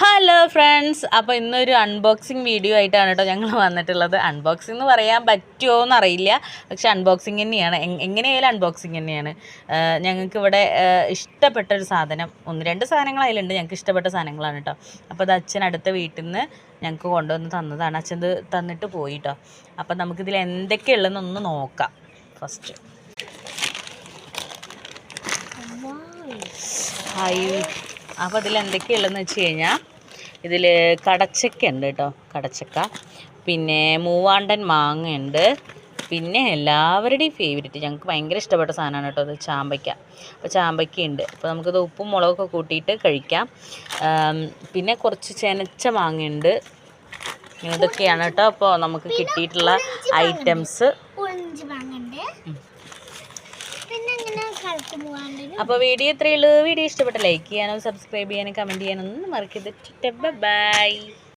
Hello friends അപ്പോൾ ഇന്നൊരു unboxing video ആയിട്ടാണ് കേട്ടോ ഞങ്ങൾ വന്നിട്ടുള്ളത്. അൺബോക്സിംഗ് എന്ന് പറയാൻ പറ്റുമോ എന്നറിയില്ല. പക്ഷേ അൺബോക്സിങ് തന്നെയാണ്. എങ്- എങ്ങനെയായാലും അൺബോക്സിങ് തന്നെയാണ്. ഞങ്ങൾക്ക് ഇവിടെ ഇഷ്ടപ്പെട്ട ഒരു സാധനം ഒന്ന് രണ്ട് സാധനങ്ങൾ അതിലുണ്ട്. ഞങ്ങൾക്ക് ഇഷ്ടപ്പെട്ട സാധനങ്ങളാണ് കേട്ടോ അപ്പോൾ അത് അച്ഛൻ അടുത്ത വീട്ടിൽ നിന്ന് ഞങ്ങൾക്ക് കൊണ്ടുവന്ന് തന്നതാണ്. അച്ഛൻ ഇത് തന്നിട്ട് പോയി കേട്ടോ അപ്പോൾ നമുക്കിതിൽ എന്തൊക്കെയുള്ളതെന്ന് ഒന്ന് നോക്കാം. ഫസ്റ്റ് ഹായ് അപ്പോൾ ഇതിൽ എന്തൊക്കെയുള്ളതെന്ന് വെച്ച് കഴിഞ്ഞാൽ ഇതിൽ കടച്ചക്ക ഉണ്ട് കേട്ടോ കടച്ചക്ക. പിന്നെ മൂവാണ്ടൻ മാങ്ങ ഉണ്ട് പിന്നെ എല്ലാവരുടെയും ഫേവറേറ്റ് ഞങ്ങൾക്ക് ഭയങ്കര ഇഷ്ടപ്പെട്ട സാധനമാണ് കേട്ടോ അത് ചാമ്പയ്ക്ക. അപ്പോൾ ചാമ്പയ്ക്ക ഉണ്ട് അപ്പോൾ നമുക്കത് ഉപ്പും മുളകൊക്കെ കൂട്ടിയിട്ട് കഴിക്കാം. പിന്നെ കുറച്ച് ചെനച്ച മാങ്ങയുണ്ട്. ഇതൊക്കെയാണ് കേട്ടോ അപ്പോൾ നമുക്ക് കിട്ടിയിട്ടുള്ള ഐറ്റംസ് അപ്പോൾ വീഡിയോ ഇത്രയേ ഉള്ളൂ. വീഡിയോ ഇഷ്ടപ്പെട്ട ലൈക്ക് ചെയ്യാനോ സബ്സ്ക്രൈബ് ചെയ്യാനോ കമന്റ് ചെയ്യാനും ഒന്നും മറക്കരുത്. ബൈ